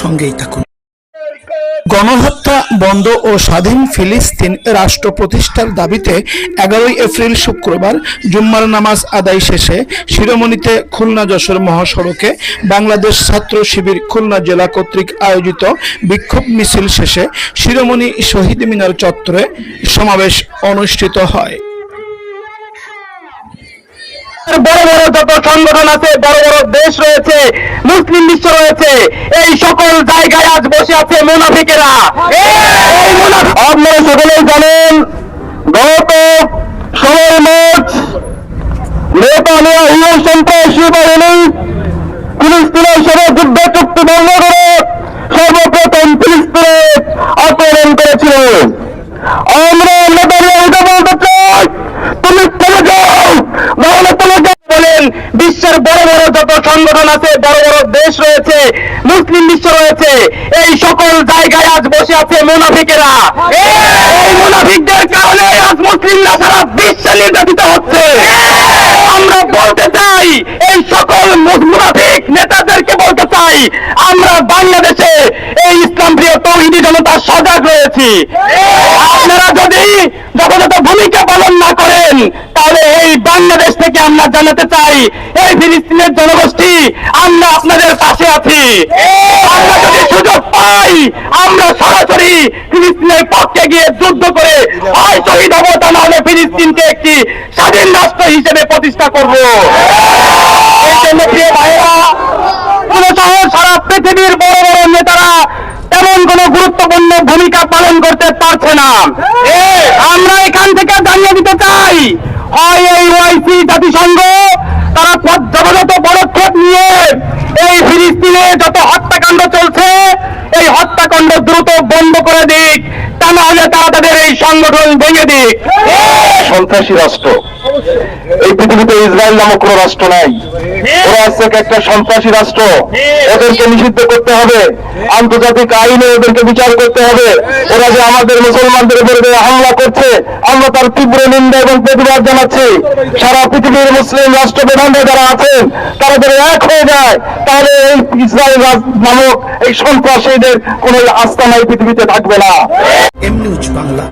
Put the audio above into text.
সঙ্গেই থাকুন। গণহত্যা বন্ধ ও স্বাধীন ফিলিস্তিন রাষ্ট্র প্রতিষ্ঠার দাবিতে এগারোই এপ্রিল শুক্রবার জুম্মার নামাজ আদায় শেষে শিরোমণিতে খুলনা যশোর মহাসড়কে বাংলাদেশ ছাত্র শিবির খুলনা জেলা কর্তৃক আয়োজিত বিক্ষোভ মিছিল শেষে শিরোমণি শহীদ মিনার চত্বরে সমাবেশ অনুষ্ঠিত হয়। যত সংগঠন আছে, বড় বড় দেশ রয়েছে, মুসলিম বিশ্ব রয়েছে, এই সকল জায়গায় আজ বসে আছে মুনাফিকেরা। আপনারা সকলেই জানেন, গত ষোলোই মার্চ নেতানিয়াহু সন্ত্রাসী বাহিনী ফিলিস্তিনের সাথে যুদ্ধ চুক্তি ভঙ্গ করে সর্বপ্রথম ফিলিস্তিনে আক্রমণ করেছিল আমরা নেতানিয়াহুকে বলতে চাই তুমি থেমে যাও নাহলে তোমাকে বলেন বিশ্বের বড় বড় যত সংগঠন আছে বড় বড় দেশ রয়েছে, মুসলিম বিশ্ব রয়েছে। এই সকল জায়গায় আজ বসে আছে মুনাফিকেরা। এই মুনাফিকদের কারণে আজ মুসলিমরা সারা বিশ্বে নির্যাতিত হচ্ছে। আমরা বলতে চাই, এই সকল মুনাফিক নেতাদেরকে বলতে চাই, আমরা বাংলাদেশে এই ইসলাম প্রিয় তৌহিদি জনতা সজাগ রয়েছি। আপনারা যদি যথাযথ ভূমিকা পালন না করেন, তাহলে এই বাংলাদেশ থেকে আমরা জানাতে চাই, এই ফিলিস্তিনের জনগোষ্ঠী আমরা আপনাদের পাশে আছি। আমরা যদি সুযোগ পাই, আমরা সরাসরি ফিলিস্তিনের পক্ষে গিয়ে যুদ্ধ করে হয় শহীদ হব, তা নাহলে ফিলিস্তিনকে একটি স্বাধীন রাষ্ট্র হিসেবে প্রতিষ্ঠা করব। এই জন্য প্রিয় ভাইয়েরা সহ সারা পৃথিবীর বড় বড় নেতারা তেমন কোন গুরুত্বপূর্ণ ভূমিকা পালন করতে পারছে না। আমরা এখান থেকে জানিয়ে দিতে চাই হয় জাতিসংঘ, তারা এই ফিলিস্তিনে যত হত্যাকাণ্ড চলছে এই হত্যাকাণ্ড দ্রুত বন্ধ করে দিক। তা না হলে তারা তাদের এই সংগঠন ভেঙে দিক। সন্ত্রাসী রাষ্ট্র। এই পৃথিবীতে ইসরায়েল নামক কোন রাষ্ট্র নাই। ওরা হচ্ছে একটা সন্ত্রাসী রাষ্ট্র। ওদেরকে নিষিদ্ধ করতে হবে। আন্তর্জাতিক আইনে ওদেরকে বিচার করতে হবে। ওরা যে আমাদের মুসলমানদের উপরে হামলা করছে, আমরা তার তীব্র নিন্দা এবং প্রতিবাদ জানাচ্ছি। সারা পৃথিবীর মুসলিম রাষ্ট্রপ্রধানরা যারা আছেন, তারা যদি এক হয়ে যায়। তাহলে এই ইসরায়েল নামক এই সন্ত্রাসীদের কোনো আস্থা নাই পৃথিবীতে থাকবে না। বাংলা